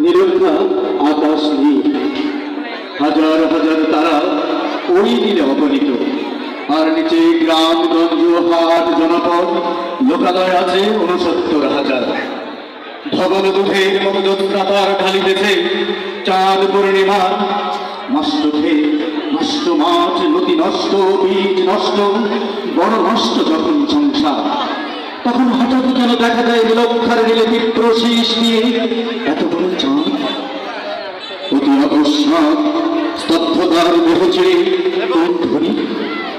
নিরক্ষা আকাশ নীল। হাজার হাজার তারা ওই নীলে অগণিত আর নিচে গ্রামগঞ্জ হাট, জনপদ, লোকালয় আছে উনসত্তর হাজার। ধবল দুধের মতো যোত্রা তার ঢালিতেছে চাঁদ পূর্ণিমা নষ্ট খেয়ে নষ্ট মাছ নদী নষ্ট, বীজ নষ্ট, বড় নষ্ট যখন সংসার। তখন হঠাৎ যেন দেখা যায় বিলক্ষার নিলে তীব্র শীষ দিয়ে এত বড় চাঁদ? অতি অকস্মাৎ স্তব্ধতার ছেড়ে কোন ধ্বনি?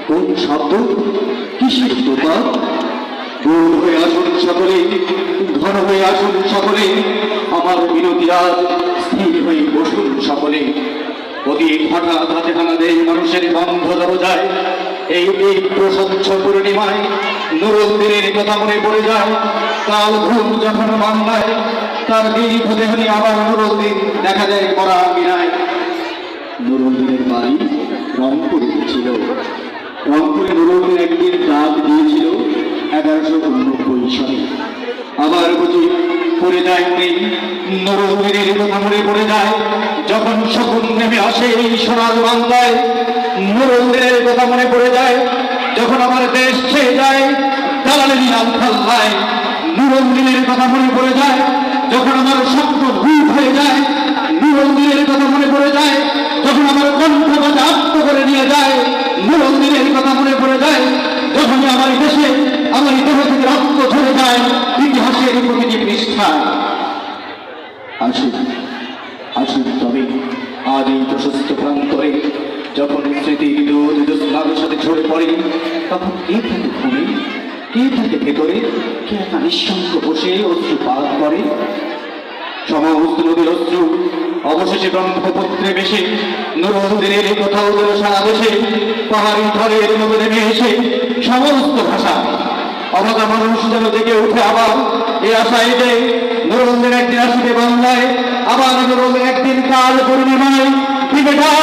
কোন শব্দ? কিসের দোকান গোল হয়ে আসুন সকলে ঘন হয়ে আসুন সকলে। আমার বিনতি আজ স্থির হয়ে বসুন সকলে। অতি হঠাৎ হাতে হানা দেয় মানুষের বন্ধ দরজায়। এই তীব্র স্বচ্ছ পূর্ণিমায় নুরুদ্দিনের কথা মনে পড়ে যায়। কাল ঘুম যখন বাংলায় তার দীর্ঘ দেহনি আবার নুরুদ্দিন দেখা যায় মরা মিনায়। নুরুদ্দিনের বাড়ি রংপুরে ছিল। রংপুরে নুরুদ্দিন একদিন ডাক দিয়েছিল, এগারোশো উননব্বই সালে। আবার বুঝি পড়ে যায় মনে নুরুদ্দিনের কথা মনে পড়ে যায়, যখন শকুন নেমে আসে এই সোনার বাংলায় নুরুদ্দিনের কথা মনে পড়ে যায়, যখন আমার দেশ ছেয়ে যায় দালালের নাম খাল্লায়। নুরুদ্দিনের কথা মনে পড়ে যায়, যখন আমার স্বপ্ন ভূত হয়ে যায় নুরুদ্দিনের কথা মনে পড়ে যায়, যখন আমার কণ্ঠ আত্ম করে নিয়ে যায় নুরুদ্দিনের কথা মনে পড়ে যায় যখন আমার দেশে আমার দেহ থেকে রক্ত ঝরে যায়, ইতিহাসের প্রতিটি পৃষ্ঠায় আসুন আসুন তবে আজ এই প্রশস্ত দুধ জ্যোৎস্নার সাথে ঝরে পড়ে। তখন কে থাকে ঘুমে? কে থাকে ভেতরে? কে একা নিঃসঙ্গ বসে অশ্রুপাত করে? সমস্ত নদীর অশ্রু অবশেষে ব্রহ্মপুত্রে বেশে নুরুদ্দিনের কোথাও যেন সারা দেশে, পাহাড়ি ঢলের মতো নেমে সমস্ত ভাষা অভাগা মানুষ যেন জেগে উঠে আবার এ আশায় যে নুরুদ্দিন একদিন আসবে বাংলায়, আবার নুরুদ্দিন একদিন কাল পূর্ণিমায় বাহে